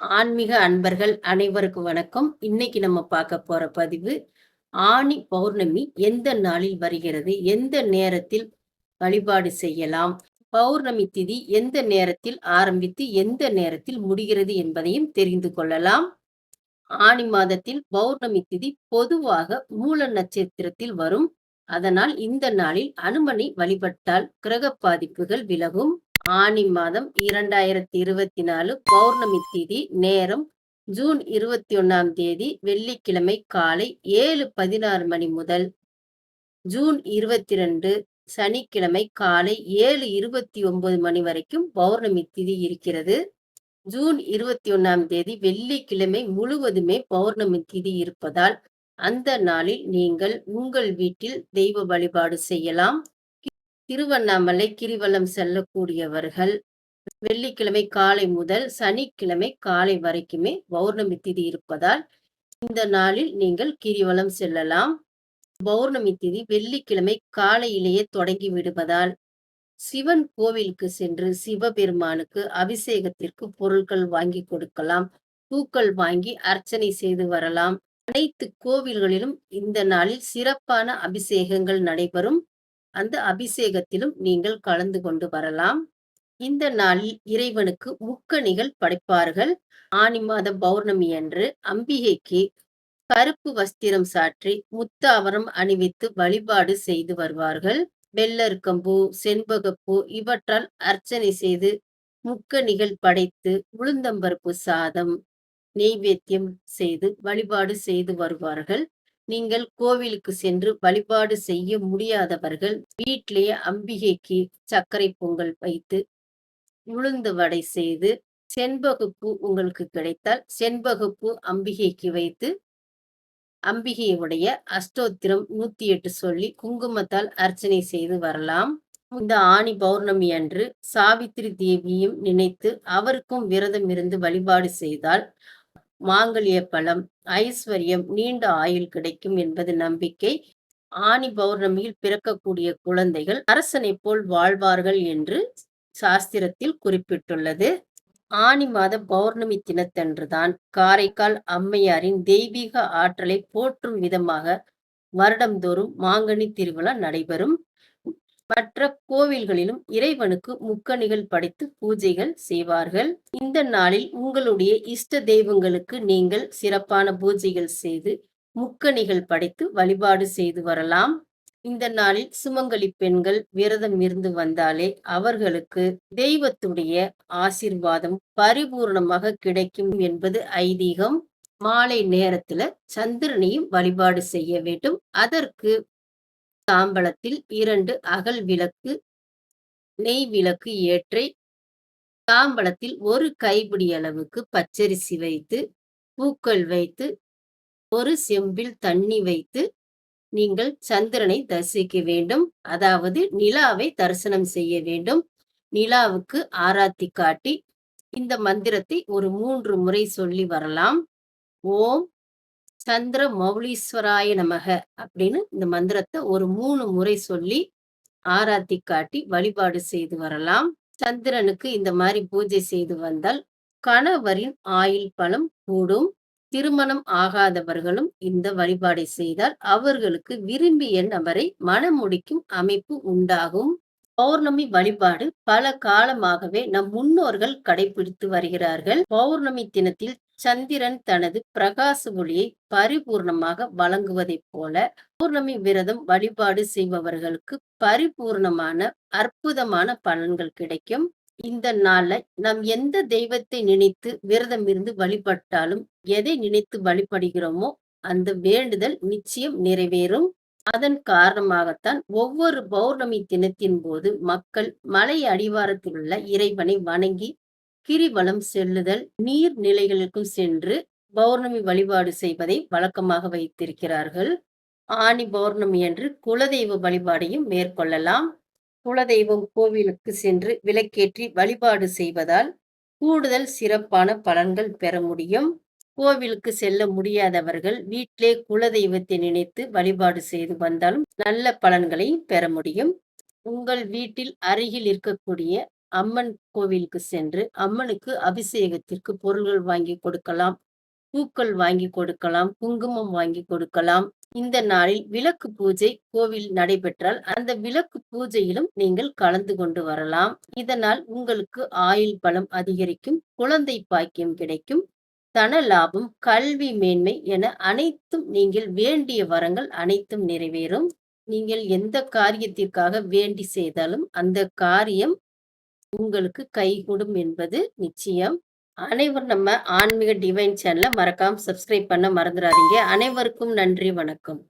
ஆன்மீக அன்பர்கள் அனைவருக்கும் வணக்கம். இன்னைக்கு நம்ம பார்க்க போற பதிவு ஆணி பௌர்ணமி எந்த நாளில் வருகிறது? எந்த நேரத்தில் வழிபாடு செய்யலாம்? பௌர்ணமி திதி எந்த நேரத்தில் ஆரம்பித்து எந்த நேரத்தில் முடிகிறது என்பதையும் தெரிந்து கொள்ளலாம். ஆணி மாதத்தில் பௌர்ணமி திதி பொதுவாக மூல நட்சத்திரத்தில் வரும். அதனால் இந்த நாளில் அனுமனை வழிபட்டால் கிரக பாதிப்புகள் விலகும். ஆனி மாதம் இரண்டாயிரத்தி இருபத்தி நாலு பௌர்ணமி தேதி நேரம் ஜூன் இருபத்தி ஒன்னாம் தேதி வெள்ளிக்கிழமை காலை ஏழு பதினாறு மணி முதல் ஜூன் இருபத்தி ரெண்டு சனிக்கிழமை காலை ஏழு இருபத்தி ஒன்பது மணி வரைக்கும் பௌர்ணமி திதி இருக்கிறது. ஜூன் இருபத்தி ஒன்னாம் தேதி வெள்ளிக்கிழமை முழுவதுமே பௌர்ணமி திதி இருப்பதால் அந்த நாளில் நீங்கள் உங்கள் வீட்டில் தெய்வ வழிபாடு செய்யலாம். திருவண்ணாமலை கிரிவலம் செல்லக்கூடியவர்கள் வெள்ளிக்கிழமை காலை முதல் சனிக்கிழமை காலை வரைக்குமே பௌர்ணமி திதி இருப்பதால் இந்த நாளில் நீங்கள் கிரிவலம் செல்லலாம். பௌர்ணமி திதி வெள்ளிக்கிழமை காலையிலேயே தொடங்கி விடுவதால் சிவன் கோவிலுக்கு சென்று சிவபெருமானுக்கு அபிஷேகத்திற்கு பொருட்கள் வாங்கி கொடுக்கலாம். பூக்கள் வாங்கி அர்ச்சனை செய்து வரலாம். அனைத்து கோவில்களிலும் இந்த நாளில் சிறப்பான அபிஷேகங்கள் நடைபெறும். அந்த அபிஷேகத்திலும் நீங்கள் கலந்து கொண்டு வரலாம். இந்த நாளில் இறைவனுக்கு முக்கணிகள் படைப்பார்கள். ஆனி மாத பௌர்ணமி அன்று அம்பிகைக்கு கருப்பு வஸ்திரம் சாற்றி முத்தாவரம் அணிவித்து வழிபாடு செய்து வருவார்கள். வெள்ளருக்கம்பூ செண்பகப்பூ இவற்றால் அர்ச்சனை செய்து முக்கணிகள் படைத்து உளுந்தம்பருப்பு சாதம் நெய்வேத்தியம் செய்து வழிபாடு செய்து வருவார்கள். நீங்கள் கோவிலுக்கு சென்று வழிபாடு செய்ய முடியாதவர்கள் வீட்டிலேயே அம்பிகைக்கு சர்க்கரை பொங்கல் வைத்து உளுந்து வடை செய்து செண்பகுப்பூ உங்களுக்கு கிடைத்தால் செண்பகுப்பூ அம்பிகைக்கு வைத்து அம்பிகையுடைய அஷ்டோத்திரம் நூத்தி எட்டு சொல்லி குங்குமத்தால் அர்ச்சனை செய்து வரலாம். இந்த ஆணி பௌர்ணமி அன்று சாவித்திரி தேவியும் நினைத்து அவருக்கும் விரதம் இருந்து வழிபாடு செய்தால் மாங்கல்ய பலம் ஐஸ்வர்யம் நீண்ட ஆயுள் கிடைக்கும் என்பது நம்பிக்கை. ஆணி பௌர்ணமியில் பிறக்கக்கூடிய குழந்தைகள் அரசனை போல் வாழ்வார்கள் என்று சாஸ்திரத்தில் குறிப்பிட்டுள்ளது. ஆணி மாத பௌர்ணமி தினத்தன்றுதான் காரைக்கால் அம்மையாரின் தெய்வீக ஆற்றலை போற்றும் விதமாக வருடந்தோறும் மாங்கனி திருவிழா நடைபெறும். மற்ற கோவில்களிலும் இறைவனுக்கு முக்கணிகள் படைத்து பூஜைகள் செய்வார்கள். இந்த நாளில் உங்களுடைய இஷ்ட தெய்வங்களுக்கு நீங்கள் சிறப்பான பூஜைகள் செய்து முக்கணிகள் படைத்து வழிபாடு செய்து வரலாம். இந்த நாளில் சுமங்கலி பெண்கள் விரதம் இருந்து வந்தாலே அவர்களுக்கு தெய்வத்துடைய ஆசிர்வாதம் பரிபூர்ணமாக கிடைக்கும் என்பது ஐதீகம். மாலை நேரத்துல சந்திரனையும் வழிபாடு செய்ய வேண்டும். அதற்கு தாம்பலத்தில் இரண்டு அகல் விளக்கு நெய் விளக்கு ஏற்றை தாம்பலத்தில் ஒரு கைப்பிடி அளவுக்கு பச்சரிசி வைத்து பூக்கள் வைத்து ஒரு செம்பில் தண்ணி வைத்து நீங்கள் சந்திரனை தரிசிக்க வேண்டும். அதாவது நிலாவை தரிசனம் செய்ய வேண்டும். நிலாவுக்கு ஆராத்தி காட்டி இந்த மந்திரத்தை ஒரு மூன்று முறை சொல்லி வரலாம். ஓம் சந்திர மௌலீஸ்வராய நமக அப்படின்னு இந்த மந்திரத்தை ஒரு மூணு முறை சொல்லி ஆராத்தி காட்டி வழிபாடு செய்து வரலாம். சந்திரனுக்கு இந்த மாதிரி பூஜை செய்து வந்தால் கணவரின் ஆயுள் பலம் கூடும். திருமணம் ஆகாதவர்களும் இந்த வழிபாடை செய்தால் அவர்களுக்கு விரும்பிய நபரை மனமுடிக்கும் அமைப்பு உண்டாகும். பௌர்ணமி வழிபாடு பல காலமாகவே நம் முன்னோர்கள் கடைபிடித்து வருகிறார்கள். பௌர்ணமி தினத்தில் சந்திரன் தனது பிரகாச ஒளியை பரிபூர்ணமாக வழங்குவதைப் போல பௌர்ணமி விரதம் வழிபாடு செய்பவர்களுக்கு பரிபூர்ணமான அற்புதமான பலன்கள் கிடைக்கும். இந்த நாள்ல நாம் எந்த தெய்வத்தை நினைத்து விரதம் இருந்து வழிபட்டாலும் எதை நினைத்து வழிபடுகிறோமோ அந்த வேண்டுதல் நிச்சயம் நிறைவேறும். அதன் காரணமாகத்தான் ஒவ்வொரு பௌர்ணமி தினத்தின் போது மக்கள் மலை அடிவாரத்தில் உள்ள இறைவனை வணங்கி கிரிவலம் செல்லுதல் நீர் நிலைகளுக்கும் சென்று பௌர்ணமி வழிபாடு செய்வதை வழக்கமாக வைத்திருக்கிறார்கள். ஆணி பௌர்ணமி அன்று குலதெய்வ வழிபாடையும் மேற்கொள்ளலாம். குலதெய்வம் கோவிலுக்கு சென்று விளக்கேற்றி வழிபாடு செய்வதால் கூடுதல் சிறப்பான பலன்கள் பெற முடியும். கோவிலுக்கு செல்ல முடியாதவர்கள் வீட்டிலே குலதெய்வத்தை நினைத்து வழிபாடு செய்து வந்தாலும் நல்ல பலன்களை பெற முடியும். உங்கள் வீட்டில் அருகில் இருக்கக்கூடிய அம்மன் கோவிலுக்கு சென்று அம்மனுக்கு அபிஷேகத்திற்கு பொருள்கள் வாங்கி கொடுக்கலாம் பூக்கள் வாங்கி கொடுக்கலாம் குங்குமம் வாங்கி கொடுக்கலாம். இந்த நாளில் விளக்கு பூஜை கோவில் நடைபெற்றால் அந்த விளக்கு பூஜையிலும் நீங்கள் கலந்து கொண்டு வரலாம். இதனால் உங்களுக்கு ஆயுள் பலம் அதிகரிக்கும் குழந்தை பாக்கியம் கிடைக்கும் தன லாபம் கல்வி மேன்மை என அனைத்தும் நீங்கள் வேண்டிய வரங்கள் அனைத்தும் நிறைவேறும். நீங்கள் எந்த காரியத்திற்காக வேண்டி செய்தாலும் அந்த காரியம் உங்களுக்கு கைகூடும் என்பது நிச்சயம். அனைவரும் நம்ம ஆன்மீக டிவைன் சேனலை மறக்காம சப்ஸ்கிரைப் பண்ண மறந்துடாதீங்க அனைவருக்கும் நன்றி வணக்கம்.